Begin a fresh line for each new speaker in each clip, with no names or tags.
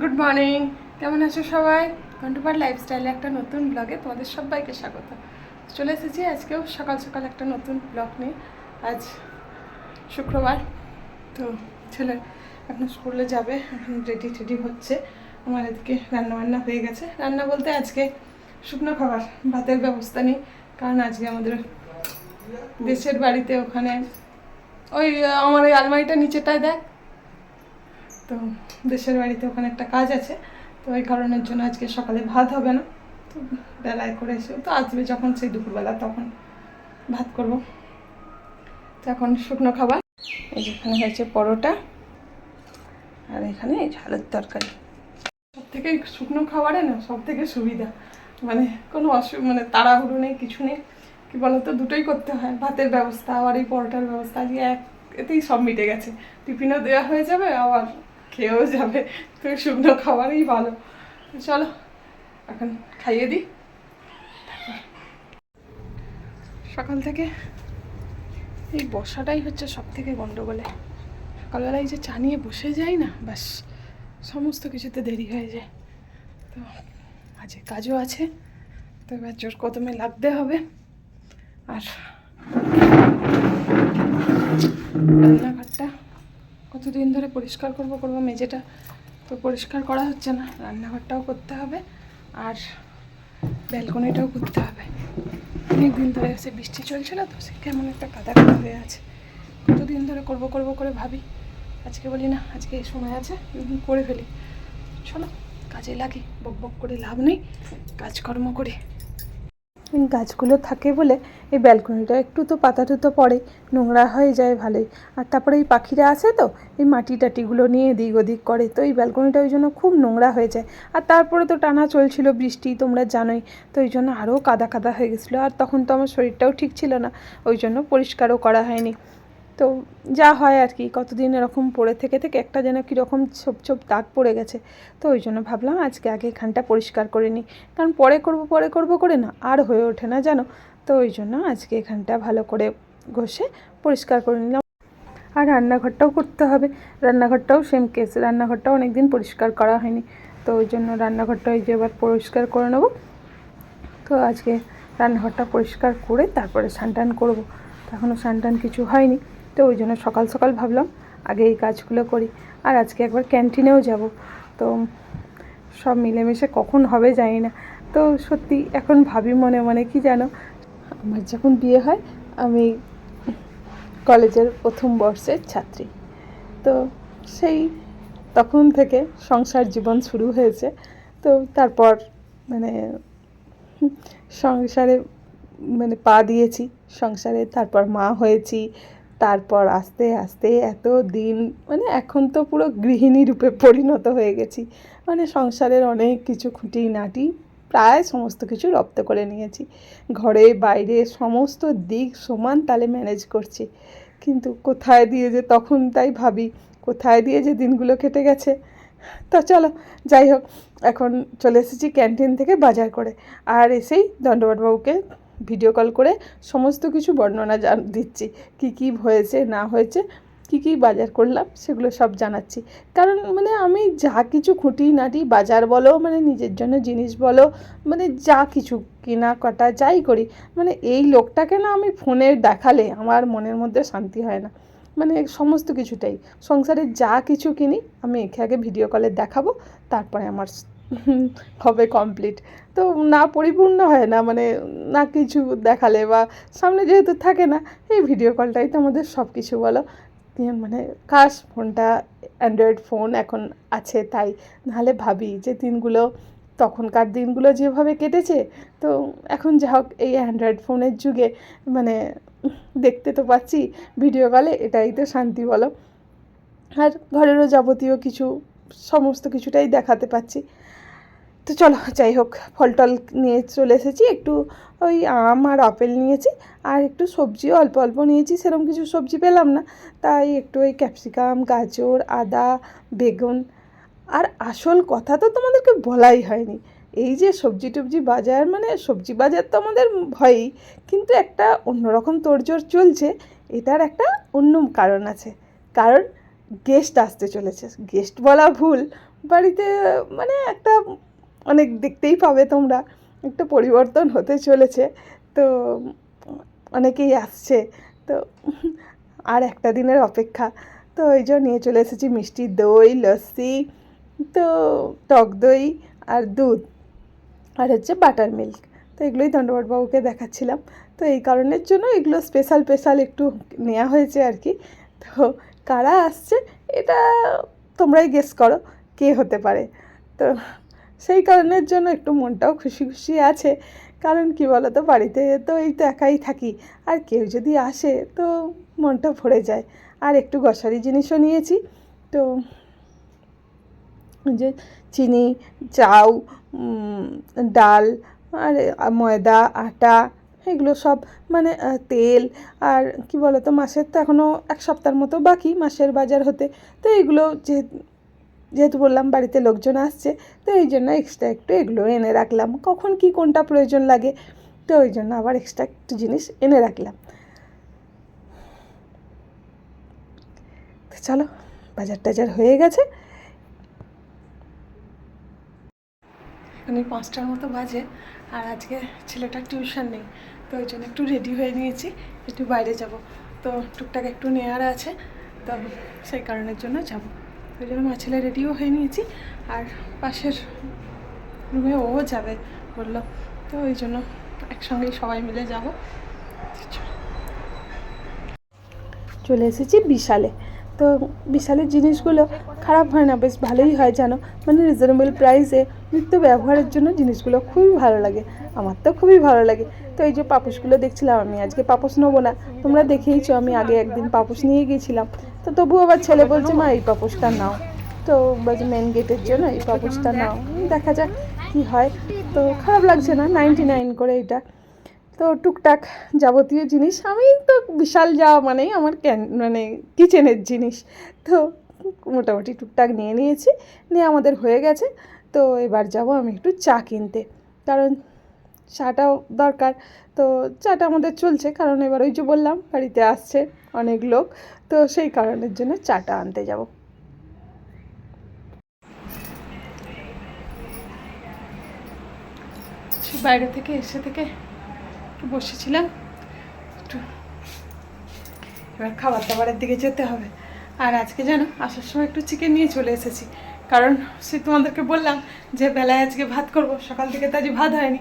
Good morning কেমন আছো সবাই? কন্টুপার লাইফস্টাইলে একটা নতুন ব্লগে তোমাদের সবাইকে স্বাগত। চলে এসেছি আজকেও সকাল সকাল একটা নতুন ব্লগ নিয়ে। আজ শুক্রবার, তো ছেলে এখন স্কুলে যাবে, এখন রেডি টেডি হচ্ছে। আমার এদিকে রান্না বান্না হয়ে গেছে। রান্না বলতে আজকে শুকনো খাবার, ভাতের ব্যবস্থা নেই। কারণ আজকে আমাদের দেশের বাড়িতে ওখানে ওই, আমার ওই আলমারিটা নিচেটায় দেখ। তো দেশের বাড়িতে ওখানে একটা কাজ আছে, তো ওই কারণের জন্য আজকে সকালে ভাত হবে না। তো বেলায় করে এসে তো আসবে যখন সেই দুপুরবেলা, তখন ভাত করব। তো এখন শুকনো খাবার, এই যেখানে হয়েছে পরোটা আর এখানে এই ঝালের তরকারি। সব থেকে শুকনো খাবারে না সব থেকে সুবিধা মানে কোনো অসু মানে তাড়াহুড়ো নেই, কিছু নেই। কি বলতো, দুটোই করতে হয়, ভাতের ব্যবস্থা, আবার এই পরোটার ব্যবস্থা, আজকে এক, এতেই সব মিটে গেছে। টিফিনও দেওয়া হয়ে যাবে, আবার খেয়েও যাবে। তো শুকনো খাবারই ভালো। চলো, এখন খাইয়ে দিই। সকাল থেকে এই বসাটাই হচ্ছে সব থেকে গন্ডগোলে। সকালবেলায় যে চা নিয়ে বসে যাই না, ব্যাস, সমস্ত কিছুতে দেরি হয়ে যায়। তো আজকে কাজও আছে, তো এবার জোর কদমে লাগতে হবে। আর রান্নাঘরটা কতদিন ধরে পরিষ্কার করব করব মেঝেটা তো পরিষ্কার করা হচ্ছে না। রান্নাঘরটাও করতে হবে আর ব্যালকনিটাও করতে হবে। অনেক দিন ধরে সে বৃষ্টি চলছিল তো সে কেমন একটা কাদা কাদা হয়ে আছে। কতদিন ধরে করব করব করে ভাবি। আজকে বলি না, আজকে সময় আছে করে ফেলি। চলো, কাজে লাগি, বক বক করে লাভ নেই, কাজকর্ম করি। গাছগুলো থাকে বলে এই ব্যালকনিটা একটু তো পাতা টুতো পড়ে, নোংরা হয়ে যায় ভালোই। আর তারপরে এই পাখিরা আছে তো, এই মাটি টাটিগুলো নিয়ে এদিক ওদিক করে, তো এই ব্যালকনিটা ওই জন্য খুব নোংরা হয়ে যায়। আর তারপরে তো টানা চলছিল বৃষ্টি, তোমরা জানোই, তো ওই জন্য আরও কাদা কাদা হয়ে গেছিল। আর তখন তো আমার শরীরটাও ঠিক ছিল না, ওই জন্য পরিষ্কারও করা হয়নি। তো যা হয় আর কি, কতদিন এরকম পড়ে থেকে থেকে একটা যেন কীরকম ছোপ ছোপ দাগ পড়ে গেছে। তো ওই জন্য ভাবলাম আজকে আগে এখানটা পরিষ্কার করে নিই। কারণ পরে করব পরে করব করে না, আর হয়ে ওঠে না জানো। তো ওই জন্য আজকে এখানটা ভালো করে ঘষে পরিষ্কার করে নিলাম। আর রান্নাঘরটাও করতে হবে। রান্নাঘরটাও সেম কেস রান্নাঘরটাও অনেক দিন পরিষ্কার করা হয়নি। তো ওই জন্য রান্নাঘরটা ওই যে এবার পরিষ্কার করে নেব। তো আজকে রান্নাঘরটা পরিষ্কার করে তারপরে স্নান টান করব। এখনও স্নান টান কিছু হয়নি। তো ওই জন্য সকাল সকাল ভাবলাম আগে এই কাজগুলো করি। আর আজকে একবার ক্যান্টিনেও যাব। তো সব মিলেমিশে কখন হবে জানি না। তো সত্যি এখন ভাবি মনে মনে, কি জানো আমার যখন বিয়ে হয়, আমি কলেজের প্রথম বর্ষের ছাত্রী। তো সেই তখন থেকে সংসার জীবন শুরু হয়েছে। তো তারপর মানে সংসারে মানে পা দিয়েছি, সংসারে তারপর মা হয়েছি তারপর আস্তে আস্তে এত দিন মানে এখন তো পুরো গৃহিণী রূপে পরিণত হয়ে গেছি। মানে সংসারের অনেক কিছু খুঁটি নাটি, প্রায় সমস্ত কিছু রপ্ত করে নিয়েছি। ঘরে, বাইরে সমস্ত দিক সমান তালে ম্যানেজ করছি। কিন্তু কোথায় দিয়ে যে তখন তাই ভাবি, কোথায় দিয়ে যে দিনগুলো কেটে গেছে? তো চলো, যাই হোক, এখন চলে এসেছি ক্যান্টিন থেকে বাজার করে। আর এসেই দণ্ডবটবাবুকে ভিডিও কল করে সমস্ত কিছু বর্ণনা জান দিচ্ছি। কি কি হয়েছে, না হয়েছে, কি কি বাজার করলাম, সেগুলো সব জানাচ্ছি। কারণ মানে আমি যা কিছু খুঁটি নাটি বাজার বলো মানে নিজের জন্য জিনিস বলো মানে যা কিছু কেনা কাটা যাই করি মানে এই লোকটাকে না আমি ফোনে দেখালে আমার মনের মধ্যে শান্তি হয় না। মানে সমস্ত কিছুটাই। সংসারে যা কিছু কিনি, আমি একে আগে ভিডিও কলে দেখাবো, তারপরে আমার হবে কমপ্লিট তো না পরিপূর্ণ হয় না মানে না কিছু দেখালে বা সামনে যেহেতু থাকে না, এই ভিডিও কলটাই তো আমাদের সব কিছু বলো মানে কাশ, ফোনটা অ্যান্ড্রয়েড ফোন এখন আছে তাই। নাহলে ভাবি যে দিনগুলো, তখনকার দিনগুলো যেভাবে কেটেছে, তো এখন যা হোক এই অ্যান্ড্রয়েড ফোনের যুগে মানে দেখতে তো পাচ্ছি ভিডিও কলে এটাই তো শান্তি বলো। আর ঘরেরও যাবতীয় কিছু, সমস্ত কিছুটাই দেখাতে পাচ্ছি। তো চলো, যাই হোক ফল টল নিয়ে চলে এসেছি। একটু ওই আম আর আপেল নিয়েছি, আর একটু সবজিও অল্প অল্প নিয়েছি সেরকম কিছু সবজি পেলাম না। তাই একটু ওই ক্যাপসিকাম, গাজর, আদা, বেগুন। আর আসল কথা তো তোমাদেরকে বলাই হয়নি। এই যে সবজি টবজি বাজার মানে সবজি বাজার তো আমাদের ভয়ই, কিন্তু একটা অন্যরকম তোড়জোড় চলছে, এটার একটা অন্য কারণ আছে। কারণ গেস্ট আসতে চলেছে। গেস্ট বলা ভুল। বাড়িতে মানে একটা অনেক দেখতেই পাবে তোমরা। একটা পরিবর্তন হতে চলেছে। তো অনেকেই আসছে। তো আর একটা দিনের অপেক্ষা। তো ওই জন্য নিয়ে চলে এসেছি মিষ্টি দই, লস্যি, তো টক দই আর দুধ। আর হচ্ছে বাটার মিল্ক। তো এগুলোই দণ্ডবটবাবুকে দেখাচ্ছিলাম। তো এই কারণের জন্য এগুলো স্পেশাল স্পেশাল একটু নেওয়া হয়েছে আর কি। তো কারা আসছে, এটা তোমরাই গেস করো কে হতে পারে। তো সেই কারণের জন্য একটু মনটাও খুশি খুশি আছে। কারণ কি বলো তো বাড়িতে তো এই তো একাই থাকি। আর কেউ যদি আসে তো মনটা ভরে যায়। আর একটু গ্রসারি জিনিসও নিয়েছি। তো যে চিনি, চাউ ডাল, আর ময়দা, আটা, এগুলো সব মানে তেল। আর কি বলো তো মাসের তো এখনও এক সপ্তাহের মতো বাকি, মাসের বাজার হতে। তো এগুলো যে যেহেতু বললাম বাড়িতে লোকজন আসছে, তো এই জন্য এক্সট্রা একটু এগুলো এনে রাখলাম। কখন কি কোনটা প্রয়োজন লাগে, তো ওই জন্য আবার এক্সট্রা একটু জিনিস এনে রাখলাম। চলো, বাজার টাজার হয়ে গেছে। পাঁচটার মতো বাজে, আর আজকে ছেলেটার টিউশন নেই, তো ওই জন্য একটু রেডি হয়ে নিয়েছি, একটু বাইরে যাব। তো টুকটাক একটু নেওয়ার আছে, তো সেই কারণের জন্য যাব। ওই জন্য মা ছেলে রেডিও হয়ে নিয়েছি। আর পাশের রুমে ও যাবে বলল। তো ওই জন্য একসঙ্গেই সবাই মিলে যাব। চলে এসেছি বিশালে। তো বিশালের জিনিসগুলো খারাপ হয় না, বেশ ভালোই হয় জানো? মানে রিজনেবল প্রাইসে নিত্য ব্যবহারের জন্য জিনিসগুলো খুবই ভালো লাগে। আমার তো খুবই ভালো লাগে। তো এই যে পাপোশগুলো দেখছিলাম আমি, আজকে পাপোশ নেব না। তোমরা দেখেইছো আমি আগে একদিন পাপোশ নিয়ে গিয়েছিলাম। তো তবু আবার ছেলে বলছে মা এই পাপোশটা নাও। তো বলছে মেন গেটের জন্য এই পাপোশটা নাও। দেখা যাক কি হয়। তো খারাপ লাগছে না নাইনটি নাইন করে এটা। তো টুকটাক যাবতীয় জিনিস। আমি তো বিশাল যাওয়া মানেই আমার ক্যান মানে কিচেনের জিনিস। তো মোটামুটি টুকটাক নিয়ে নিয়েছি। নিয়ে আমাদের হয়ে গেছে। তো এবার যাব আমি একটু চা কিনতে। কারণ চাটাও দরকার। তো চাটা আমাদের চলছে, কারণ এবার ওই যে বললাম, বাড়িতে আসছে অনেক লোক, তো সেই কারণের জন্য চাটা আনতে যাব। বাইরে থেকে এসে থেকে একটু বসেছিলাম, একটু এবার খাবার দাবারের দিকে যেতে হবে। আর আজকে যেন আসার সময় একটু চিকেন নিয়ে চলে এসেছি, কারণ সে তোমাদেরকে বললাম যে বেলায় আজকে ভাত করব, সকাল থেকে তো আজ ভাত হয়নি।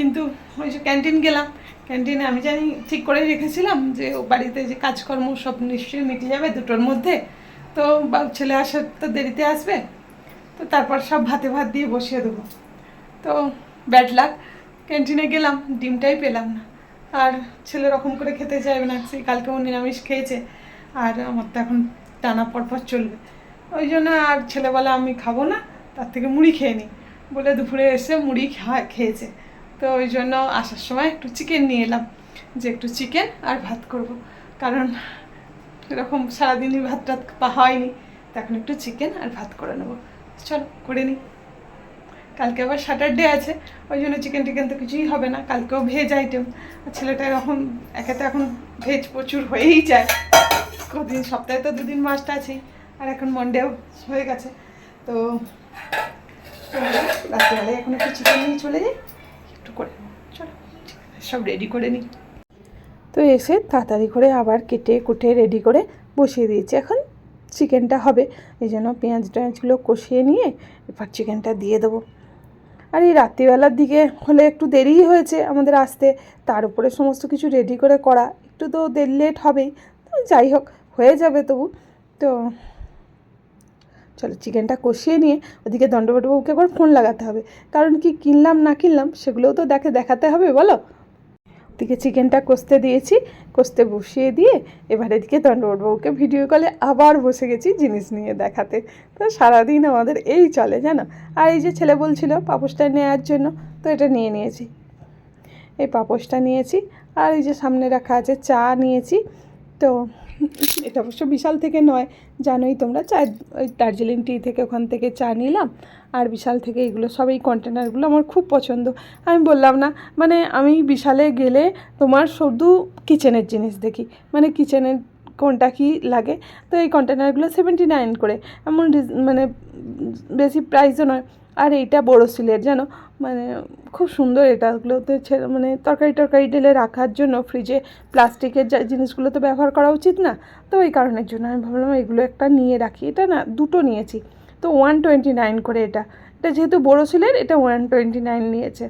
কিন্তু ওই যে ক্যান্টিন গেলাম। ক্যান্টিনে আমি জানি ঠিক করেই রেখেছিলাম যে ও বাড়িতে যে কাজকর্ম সব নিশ্চয়ই মিটে যাবে দুটোর মধ্যে। তো ছেলে আসার তো দেরিতে আসবে। তো তারপর সব ভাতে ভাত দিয়ে বসিয়ে দেবো। তো ব্যাড লাক ক্যান্টিনে গেলাম, ডিমটাই পেলাম না। আর ছেলে রকম করে খেতে চাইবে না, সেই কালকেও নিরামিষ খেয়েছে। আর আমার তো এখন টানা পরপর চলবে। ওই জন্য আর ছেলে বলে আমি খাব না, তার থেকে মুড়ি খেয়ে নিই। বলে দুপুরে এসে মুড়ি খা- খেয়েছে। তো ওই জন্য আসার সময় একটু চিকেন নিয়ে এলাম, যে একটু চিকেন আর ভাত করব। কারণ এরকম সারাদিনই ভাত টাত হয়নি, তো এখন একটু চিকেন আর ভাত করে নেব। চলো, করে নিই। কালকে আবার স্যাটারডে আছে, ওই জন্য চিকেন টিকেন তো কিছুই হবে না, কালকেও ভেজ আইটেম ছেলেটা এখন, একে তো এখন ভেজ প্রচুর হয়েই যায়। কদিন, সপ্তাহে তো দুদিন মাছটা আছেই, আর এখন মন্ডেও হয়ে গেছে। তো রাত্রিবেলায় এখন একটু চিকেন নিয়ে চলে যাই। একটু করে চলো, সব রেডি করে নিই তো এসে তাড়াতাড়ি করে আবার কেটে কুটে রেডি করে বসিয়ে দিয়েছি। এখন চিকেনটা হবে। এই জন্য পেঁয়াজ টেঁয়াজগুলো কষিয়ে নিয়ে এবার চিকেনটা দিয়ে দেবো। আর এই রাত্রিবেলার দিকে হলে একটু দেরিই হয়েছে আমাদের আসতে। তার উপরে সমস্ত কিছু রেডি করে করা। একটু তো দেরি লেট হবেই। যাই হোক, হয়ে যাবে তবু। তো চলো চিকেনটা কষিয়ে নিয়ে ওদিকে দণ্ডবটবাবুকে একবার ফোন লাগাতে হবে। কারণ কি কিনলাম, না কিনলাম সেগুলোও তো দেখে দেখাতে হবে, বলো? ওদিকে চিকেনটা কষতে দিয়েছি, কষতে বসিয়ে দিয়ে এবার এদিকে দণ্ডবটবাবুকে ভিডিও কলে আবার বসে গেছি জিনিস নিয়ে দেখাতে। তো সারাদিন আমাদের এই চলে, জানো? আর এই যে ছেলে বলছিল পাপোশটা নেওয়ার জন্য, তো এটা নিয়ে নিয়েছি। এই পাপোশটা নিয়েছি, আর এই যে সামনে রাখা আছে চা নিয়েছি, তো এটা অবশ্য বিশাল থেকে নয়, জানোই তোমরা চা ওই দার্জিলিং টি থেকে ওখান থেকে চা নিলাম, আর বিশাল থেকে এগুলো, সব এই কন্টেনারগুলো আমার খুব পছন্দ। আমি বললাম না মানে আমি বিশালে গেলে তোমার শুধু কিচেনের জিনিস দেখি মানে কিচেনের কোনটা কি লাগে? তো এই কন্টেনারগুলো সেভেন্টি নাইন করে। এমন মানে বেশি প্রাইসও নয়। আর এইটা বড়ো সিলের জানো? মানে খুব সুন্দর এটাগুলোতে ছে- মানে তরকারি টরকারি ঢেলে রাখার জন্য ফ্রিজে প্লাস্টিকের যা জিনিসগুলো তো ব্যবহার করা উচিত না। তো এই কারণের জন্য আমি ভাবলাম এগুলো একটা নিয়ে রাখি। এটা না দুটো নিয়েছি। তো ওয়ান টোয়েন্টি নাইন করে এটা। এটা যেহেতু বড়ো সিলের এটা ওয়ান টোয়েন্টি নাইন নিয়েছে।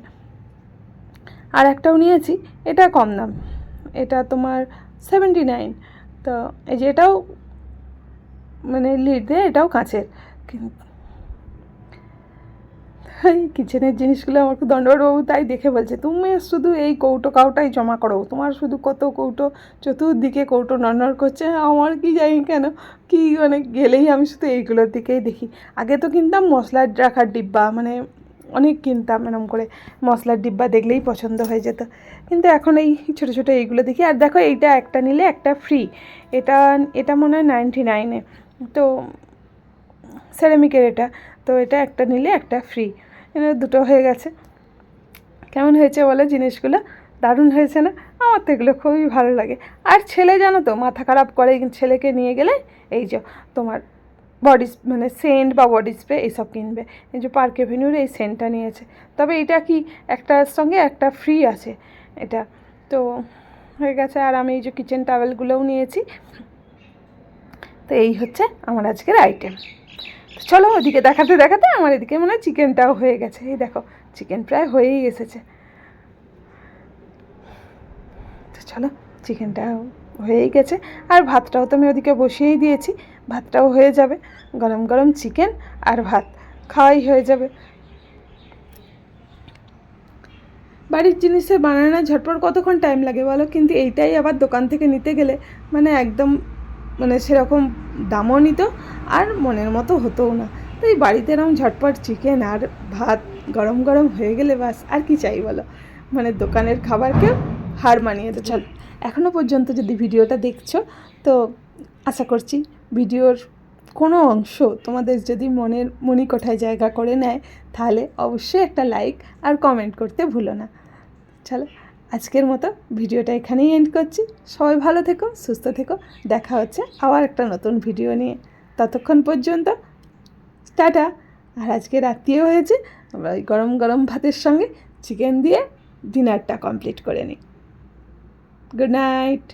আর একটাও নিয়েছি। এটা কম দাম। এটা তোমার সেভেন্টি নাইন তো এই যে এটাও মানে লিড দেয় এটাও কাঁচের এই কিচেনের জিনিসগুলো আমার খুব দণ্ডবাবু তাই দেখে বলছে, তুমি শুধু এই কৌটো কাউটাই জমা করো। তোমার শুধু কত কৌটো চতুর্দিকে কৌটো নড়নড় করছে, আমার কি জানি কেন, কি মানে গেলেই আমি শুধু এইগুলোর দিকেই দেখি। আগে তো কিনতাম মশলার রাখার ডিব্বা মানে অনেক কিনতাম এরম করে। মশলার ডিব্বা দেখলেই পছন্দ হয়ে যেত। কিন্তু এখন এই ছোটো ছোটো এইগুলো দেখি। আর দেখো এইটা একটা নিলে একটা ফ্রি এটা এটা মনে হয় নাইনটি নাইনে তো সেরামিকের এটা। তো এটা একটা নিলে একটা ফ্রি দুটো হয়ে গেছে। কেমন হয়েছে বলো? জিনিসগুলো দারুণ হয়েছে না? আমার তো এগুলো খুবই ভালো লাগে। আর ছেলে জানো তো, মাথা খারাপ করে ছেলেকে নিয়ে গেলে, এই যে তোমার বডি মানে সেন্ট বা বডি স্প্রে এইসব কিনবে। এই যে পার্ক এভিনিউর এই সেন্টটা নিয়েছে। তবে এটা কি একটার সঙ্গে একটা ফ্রি আছে? এটা তো হয়ে গেছে। আর আমি এই যে কিচেন টাওয়েলগুলোও নিয়েছি। তো এই হচ্ছে আমার আজকের আইটেম চলো ওদিকে দেখাতে দেখাতে আমার এদিকে মনে হয় চিকেনটাও হয়ে গেছে। এই দেখো চিকেন প্রায় হয়েই এসেছে। তো চলো চিকেনটা হয়েই গেছে। আর ভাতটাও তো আমি ওদিকে বসিয়েই দিয়েছি। ভাতটাও হয়ে যাবে। গরম গরম চিকেন আর ভাত। খাওয়াই হয়ে যাবে। বাড়ির জিনিসে বানানো ঝটপট কতক্ষণ টাইম লাগে বলো? কিন্তু এইটাই আবার দোকান থেকে নিতে গেলে মানে একদম মানে সেরকম দামও নিত আর মনের মতো হতোও না। তো এই বাড়িতে এরকম ঝটপট চিকেন আর ভাত গরম গরম হয়ে গেলে বাস, আর কি চাই বলো? মানে দোকানের খাবারকেও হার মানিয়ে তো চল এখনও পর্যন্ত যদি ভিডিওটা দেখছ, তো আশা করছি ভিডিওর কোনো অংশ তোমাদের যদি মনের মণিকোঠায় জায়গা করে নেয়, তাহলে অবশ্যই একটা লাইক আর কমেন্ট করতে ভুলো না। চলো, আজকের মতো ভিডিওটা এখানেই এন্ড করছি। সবাই ভালো থেকো, সুস্থ থেকো। দেখা হচ্ছে আবার একটা নতুন ভিডিও নিয়ে। ততক্ষণ পর্যন্ত, টাটা। আর আজকে রাত্রিও হয়েছে, আমরা ওই গরম গরম ভাতের সঙ্গে চিকেন দিয়ে ডিনারটা কমপ্লিট করে নিই। Good night